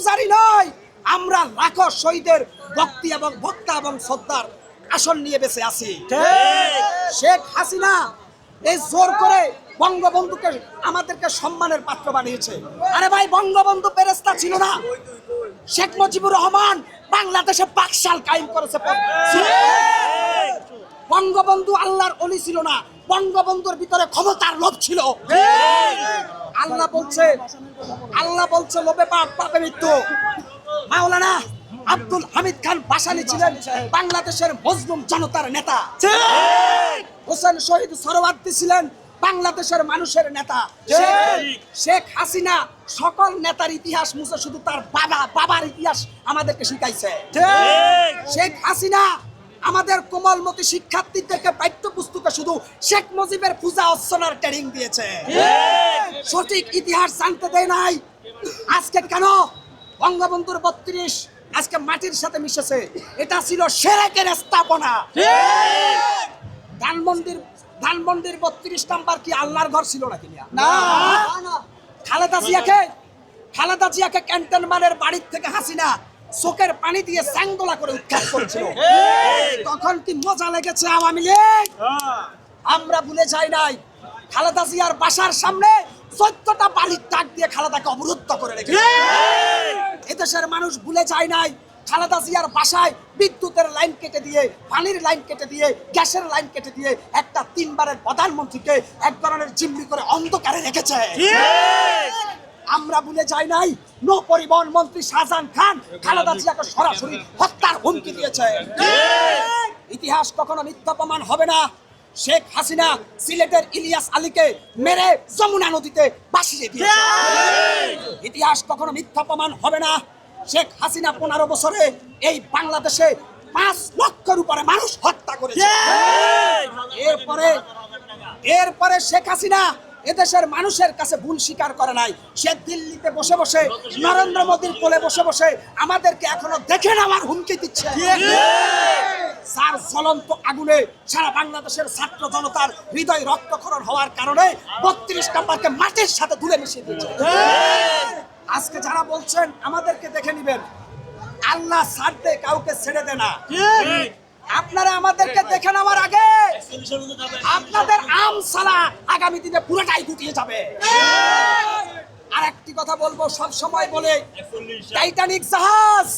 পূজারি নয় আমরা লাখো শহীদের ভক্তি এবং ভক্তা এবং শ্রদ্ধার আসন নিয়ে বেঁচে আছি। শেখ হাসিনা এই জোর করে বঙ্গবন্ধুকে আমাদেরকে সম্মানের পাত্র বানিয়েছে। আরে ভাই বঙ্গবন্ধু ফেরেস্তা ছিল না। শেখ মুজিবুর রহমান বাংলাদেশে পাকশাল কায়েম করেছে। বঙ্গবন্ধু আল্লাহর অলি ছিল না বঙ্গবন্ধুর ভিতরে ক্ষমতার লোভ ছিল। আল্লাহ বলছে আল্লাহ বলছে লোভে পাপ পাপে মৃত্যু। মাওলানা আব্দুল হামিদ খান বাসানি ছিলেন বাংলাদেশের মজলুম জনতার নেতা। হোসেন শহীদ সরওয়ার্দী ছিলেন বাংলাদেশের মানুষের নেতা। শেখ- শেখ হাসিনা সকল নেতার ইতিহাস মুছে শুধু তার বাবা বাবার ইতিহাস আমাদেরকে শিখাইছে। শেখ হাসিনা আমাদের কোমলমতি শিক্ষার্থীদেরকে পাঠ্য পুস্তকে শুধু শেখ মুজিবের পূজা অর্চনার ট্রেনিং দিয়েছে। সঠিক ইতিহাস জানতে দেয় নাই। আজকে কেন? বঙ্গবন্ধুর বত্রিশ আজকে মাটির সাথে মিশেছে। এটা ছিল সেরেকের স্থাপনা। ধানমন্ডির ধানমন্ডির বত্রিশ নাম্বার কি আল্লাহর ঘর ছিল নাকি না। খালেদা জিয়াকে খালেদা জিয়াকে ক্যান্টনমানের বাড়ির থেকে হাসিনা চোখের পানি দিয়ে স্যাংদোলা করে উৎখাত করেছিল। তখন কি মজা লেগেছে আওয়ামী লীগ? আমরা ভুলে যাই নাই। খালেদা জিয়ার বাসার সামনে চোদ্দটা বালির টাক দিয়ে খালেদাকে অবরুদ্ধ করে রেখেছে। এদেশের মানুষ ভুলে যায় নাই। খালেদা জিয়ার বাসায় বিদ্যুতের লাইন কেটে দিয়ে পানির লাইন কেটে দিয়ে গ্যাসের লাইন কেটে দিয়ে একটা তিনবারের প্রধানমন্ত্রীকে এক ধরনের জিম্মি করে অন্ধকারে রেখেছে। আমরা ভুলে যাই নাই। নৌ পরিবহন মন্ত্রী শাহজাহান খান খালেদা জিয়াকে সরাসরি হত্যার হুমকি দিয়েছে। ইতিহাস কখনো মিথ্যা প্রমাণ হবে না। শেখ হাসিনা সিলেটের ইলিয়াস আলীকে মেরে যমুনা নদীতে ভাসিয়ে দিয়েছে। ইতিহাস কখনো মিথ্যা প্রমাণ হবে না। শেখ হাসিনা পনেরো বছরে এই বাংলাদেশে পাঁচ লক্ষের উপরে মানুষ হত্যা করেছে। এরপরে এরপরে শেখ হাসিনা এদেশের মানুষের কাছে ভুল স্বীকার করে নাই। সে দিল্লিতে বসে বসে নরেন্দ্র মোদীর কোলে বসে বসে আমাদেরকে এখনও দেখে নেওয়ার হুমকি দিচ্ছে। যার জ্বলন্ত আগুনে সারা বাংলাদেশের ছাত্র জনতার হৃদয় রক্তক্ষরণ হওয়ার কারণে বত্রিশ নাম্বারকে মাটির সাথে তুলে মিশিয়ে দিচ্ছে আজকে যারা বলছেন আমাদেরকে দেখে নিবেন। আল্লাহ ছাড়তে কাউকে ছেড়ে দে না। আপনারা আমাদেরকে দেখে নেওয়ার আগে আপনাদের আম সালা আগামী দিনে পুরোটাই গুটিয়ে যাবে। আর একটি কথা বলব সব সময় বলে টাইটানিক জাহাজ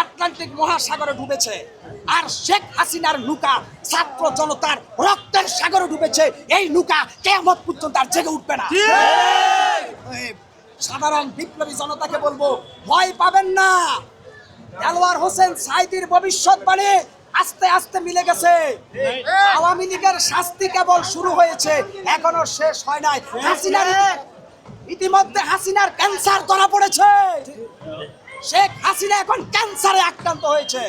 আটলান্টিক মহাসাগরে ডুবেছে আর শেখ হাসিনার নৌকা ছাত্র জনতার রক্তের সাগরে ডুবেছে। এই নৌকা কেমত পর্যন্ত আর জেগে উঠবে না। সাধারণ বিপ্লবী জনতাকে বলব ভয় পাবেন না। দেলোয়ার হোসেন সাইদির ভবিষ্যৎবাণী আস্তে আস্তে মিলে গেছে। আওয়ামী লীগের শাস্তি কেবল শুরু হয়েছে এখনও শেষ হয় নাই। হাসিনার ইতিমধ্যে হাসিনার ক্যান্সার ধরা পড়েছে। শেখ হাসিনা এখন ক্যান্সারে আক্রান্ত হয়েছে।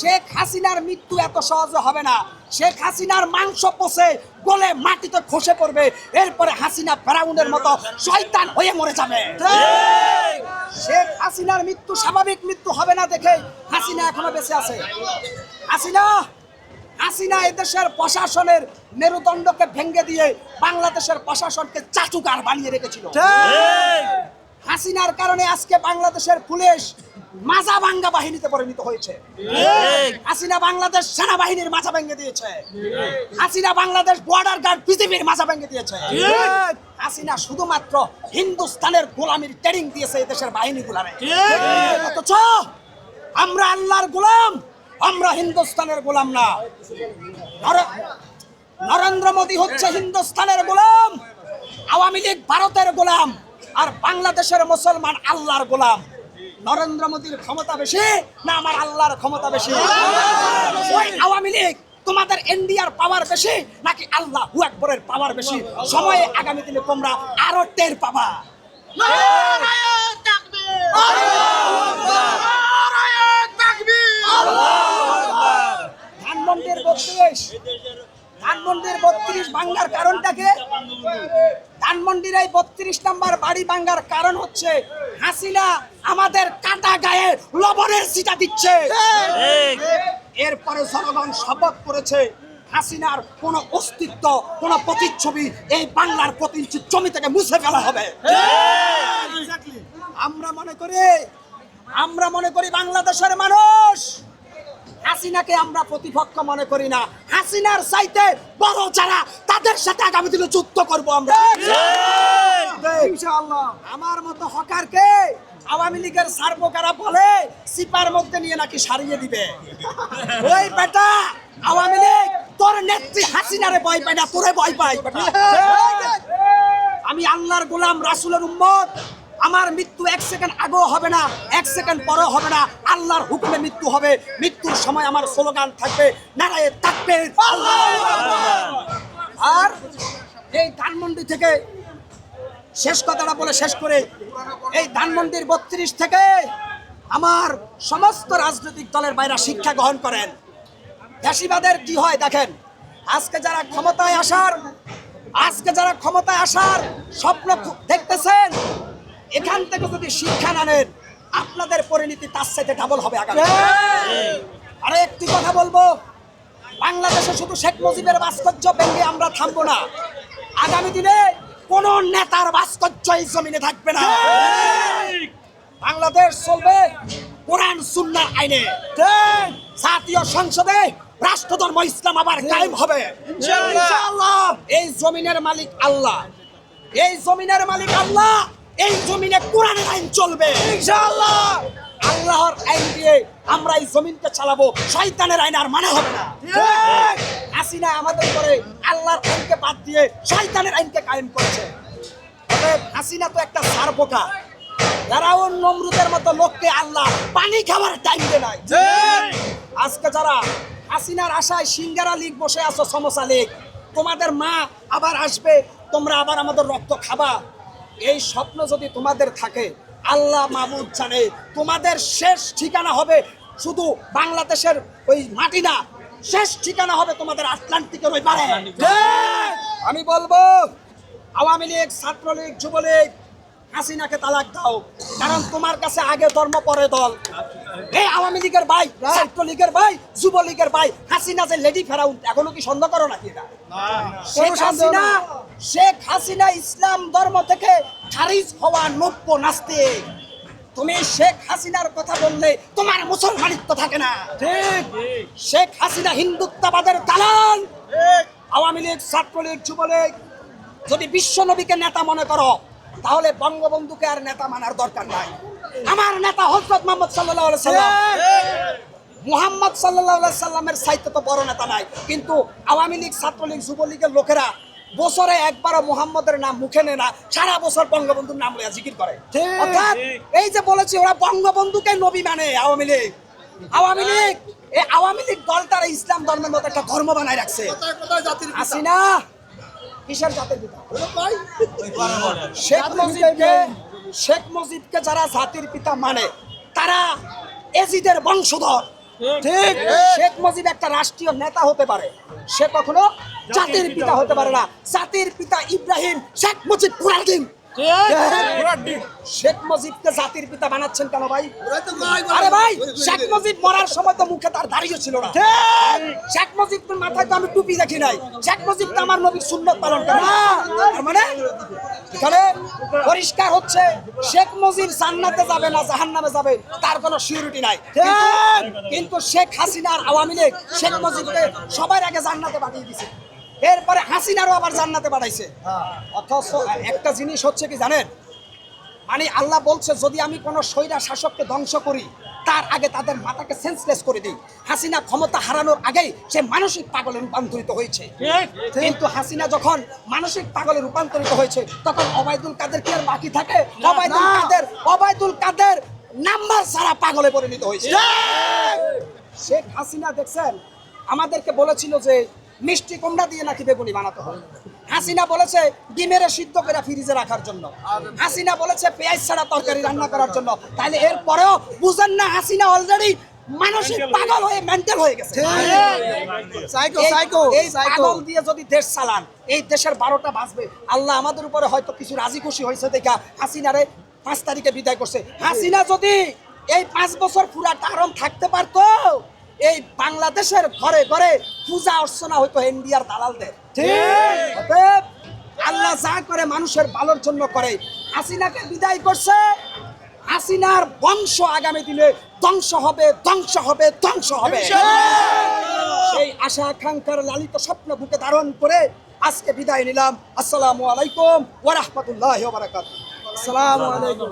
শেখ হাসিনার মৃত্যু এত সহজে হবে না। শেখ হাসিনার মাংস পচে গলে মাটিতে খসে পড়বে। এরপরে হাসিনা ফেরাউনের মতো শয়তান হয়ে মরে যাবে। শেখ হাসিনার মৃত্যু স্বাভাবিক মৃত্যু হবে না দেখে হাসিনা এখনও বেঁচে আছে। হাসিনা হাসিনা এদেশের প্রশাসনের মেরুদণ্ডকে ভেঙে দিয়ে বাংলাদেশের প্রশাসনকে চাটুকার বানিয়ে রেখেছিল। হাসিনার কারণে আজকে বাংলাদেশের পুলিশ মাজা ভাঙ্গা বাহিনীতে পরিণত হয়েছে। হাসিনা বাংলাদেশ সেনাবাহিনীর মাজা ভেঙে দিয়েছে। হাসিনা বাংলাদেশ বর্ডার গার্ড বিজেপির মাজা ভেঙে দিয়েছে। হাসিনা শুধুমাত্র হিন্দুস্তানের গোলামির ট্রেনিং দিয়েছে এই দেশের বাহিনী গুলারে অথচ আমরা আল্লাহর গোলাম আমরা হিন্দুস্তানের গোলাম না। নরেন্দ্র মোদী হচ্ছে হিন্দুস্তানের গোলাম আওয়ামী লীগ ভারতের গোলাম। আর বাংলাদেশের মুসলমান আল্লাহর গোলাম। নরেন্দ্র মোদীর ক্ষমতা বেশি না আমার আল্লাহর ক্ষমতা বেশি? ওই আওয়ামী লীগ তোমাদের ইন্ডিয়ার পাওয়ার বেশি নাকি আল্লাহ হু আকবরের পাওয়ার বেশি? সময়ে আগামী দিনে তোমরা আরও টের পাবা। ধানমন্ডির বত্রিশ। ধানমন্ডির বত্রিশ ভাঙ্গার কারণটাকে ধানমন্ডির এই বত্রিশ নম্বর বাড়ি ভাঙ্গার কারণ হচ্ছে হাসিনা আমাদের কাটা গায়ে লবণের সিটা দিচ্ছে। এরপরে জনগণ শপথ করেছে হাসিনার কোন অস্তিত্ব কোন প্রতিচ্ছবি এই বাংলার প্রতি ইঞ্চি জমি থেকে মুছে ফেলা হবে। আমরা মনে করি আমরা মনে করি বাংলাদেশের মানুষ হাসিনাকে আমরা প্রতিপক্ষ মনে করি না। হাসিনার চাইতে বড় যারা তাদের সাথে আগামী দিনে যুদ্ধ করব আমরা। ইনশাআল্লাহ। আমার মতো হকারকে আওয়ামী লীগের সার্বকারা বলে সিপার মধ্যে নিয়ে নাকি সারিয়ে দিবে। ওই বেটা আওয়ামী লীগ তোর নেত্রী হাসিনারে ভয় পায় না তোরে ভয় পাই আমি আল্লাহর গোলাম রাসূলের উম্মত। আমার মৃত্যু এক সেকেন্ড আগেও হবে না, এক সেকেন্ড পরেও হবে না। আল্লাহর হুকুমে মৃত্যু হবে। মৃত্যুর সময় আমার স্লোগান থাকবে, নারায়ে থাকবে আর এই ধানমন্ডি থেকে শেষ কথাটা বলে শেষ করে, এই ধানমন্ডির বত্রিশ থেকে আমার সমস্ত রাজনৈতিক দলের বাইরা শিক্ষা গ্রহণ করেন। ফ্যাসিবাদের কি হয় দেখেন? আজকে যারা ক্ষমতায় আসার, আজকে যারা ক্ষমতায় আসার স্বপ্ন দেখতেছেন এখান থেকে যদি শিক্ষা না নেন আপনাদের পরিণতি তার সাথে ডাবল হবে আগামী। আরে একটি কথা বলব বাংলাদেশে শুধু শেখ মুজিবের ভাস্কর্য ভেঙে আমরা থামবো না। আগামী দিনে কোন নেতার ভাস্কর্য এই জমিনে থাকবে না। বাংলাদেশ চলবে কোরআন সুন্নার আইনে। জাতীয় সংসদে রাষ্ট্রধর্ম ইসলাম আবার কায়েম হবে। এই জমিনের মালিক আল্লাহ। এই জমিনের মালিক আল্লাহ! এই জমিনে কোরআনের আইন চলবে। ইনশাআল্লাহ। আল্লাহর আইন দিয়ে আমরা এই জমিনকে চালাবো। শয়তানের আইন আর মানে হবে না। হাসিনা আমাদের করে আল্লাহর আইনকে বাদ দিয়ে শয়তানের আইনকে কায়েম করছে। অতএব হাসিনা তো একটা সার পোকা ফেরাউন নমরুদের মতো লোককে আল্লাহ পানি খাবার টাইম দে নাই। আজকে যারা হাসিনার আশায় সিঙ্গারা লীগ বসে আছো সমসা লীগ তোমাদের মা আবার আসবে তোমরা আবার আমাদের রক্ত খাবা। এই স্বপ্ন যদি তোমাদের থাকে আল্লাহ মাহমুদ জানে তোমাদের শেষ ঠিকানা হবে শুধু বাংলাদেশের ওই মাটি না শেষ ঠিকানা হবে তোমাদের আটলান্টিকের ওই পারে আমি বলব আওয়ামী লীগ ছাত্রলীগ যুবলীগ হাসিনাকে তালাক দাও কারণ তোমার কাছে আগে ধর্ম পরে দল। এই আওয়ামী লীগের ভাই ছাত্রলীগের ভাই যুবলীগের ভাই হাসিনা যে লেডি ফেরাউন এখনও কি সন্দেহ করো নাকি এটা? শেখ হাসিনা শেখ হাসিনা ইসলাম ধর্ম থেকে খারিজ হওয়া নব্য নাস্তিক। তুমি শেখ হাসিনার কথা বললে তোমার মুসলমানিত্ব থাকে না। ঠিক। শেখ হাসিনা হিন্দুত্ববাদের দালাল। আওয়ামী লীগ ছাত্রলীগ যুবলীগ যদি বিশ্ব নবীকে নেতা মনে করো তাহলে বঙ্গবন্ধুকে আর নেতা মানার দরকার নাই। আমার নেতা হজরত মোহাম্মদ সাল্লাহ সাল্লাম। মুহাম্মদ সাল্লাহ সাল্লামের সাহিত্য তো বড় নেতা নাই কিন্তু আওয়ামী লীগ ছাত্রলীগ যুবলীগের লোকেরা বছরে একবারও মুহাম্মদের নাম মুখে নেয় না সারা বছর বঙ্গবন্ধুর নাম লইয়া জিকির করে। অর্থাৎ এই যে বলেছি ওরা বঙ্গবন্ধুকে নবী মানে আওয়ামী লীগ। আওয়ামী লীগ এই আওয়ামী লীগ দলটার ইসলাম ধর্মের মতো একটা ধর্ম বানায় রাখছে। হাসিনা কিসের জাতের পিতা। শেখ মুজিবকে শেখ মুজিবকে যারা জাতির পিতা মানে তারা এজিদের বংশধর। ঠিক। শেখ মুজিব একটা রাষ্ট্রীয় নেতা হতে পারে। সে কখনো জাতির পিতা হতে পারে না। জাতির পিতা ইব্রাহিম শেখ মুজিব পুরাদিন শেখ মুজিবকে জাতির পিতা বানাচ্ছেন কেন ভাই? আরে ভাই শেখ মুজিব মরার সময় তো মুখে তার দাঁড়িয়ে ছিল না। শেখ মুজিব মাথায় তো আমি টুপি দেখি নাই। শেখ মুজিব তো আমার নবীর সুন্নত পালন করে। না। তার মানে? এখানে পরিষ্কার হচ্ছে শেখ মুজিব জান্নাতে যাবে না জাহান্নামে যাবে তার কোনো সিউরিটি নাই। কিন্তু- কিন্তু শেখ হাসিনার আওয়ামী লীগ শেখ মুজিবকে সবার আগে জান্নাতে পাঠিয়ে দিছে। এরপরে হাসিনারও আবার জান্নাতে পাঠাইছে অথচ একটা জিনিস হচ্ছে কি জানেন? মানে আল্লাহ বলছে যদি আমি কোনো স্বৈরা শাসককে ধ্বংস করি তার আগে তাদের মাথাকে সেন্সলেস করে দিই। হাসিনা ক্ষমতা হারানোর আগেই সে মানসিক পাগলে রূপান্তরিত হয়েছে। কিন্তু হাসিনা যখন মানসিক পাগলে রূপান্তরিত হয়েছে তখন অবায়দুল কাদের কি আর বাকি থাকে? অবায়দুল কাদের অবায়দুল কাদের নাম্বার সারা পাগলে পরিণত হয়েছে। শেখ হাসিনা দেখছেন আমাদেরকে বলেছিল যে মিষ্টি কুমড়া দিয়ে নাকি বেগুনি বানাতে হবে হাসিনা বলেছে ডিমের সিদ্ধ করে ফ্রিজে রাখার জন্য। হাসিনা বলেছে পেঁয়াজ ছাড়া তরকারি রান্না করার জন্য। তাহলে এর পরেও বুঝেন না হাসিনা অলরেডি মানসিক পাগল হয়ে মেন্টাল হয়ে গেছে। সাইকো সাইকো এই পাগল দিয়ে যদি দেশ চালান এই দেশের বারোটা বাজবে। আল্লাহ আমাদের উপরে হয়তো কিছু রাজি খুশি হয়েছে দেখা হাসিনারে পাঁচ তারিখে বিদায় করছে। হাসিনা যদি এই পাঁচ বছর পুরা টারম থাকতে পারতো এই বাংলাদেশের ঘরে ঘরে পূজা অর্চনা হইতো ইন্ডিয়ার দালালদের। অতএব আল্লাহ যা করে মানুষের ভালোর জন্য করে। হাসিনাকে বিদায় করছে। হাসিনার বংশ আগামী দিনে ধ্বংস হবে ধ্বংস হবে ধ্বংস হবে। সেই আশা আকাঙ্ক্ষার লালিত স্বপ্ন বুকে ধারণ করে আজকে বিদায় নিলাম। আসসালামু আলাইকুম ওয়া রাহমাতুল্লাহি ওয়া বারাকাতুহু। আসসালামু আলাইকুম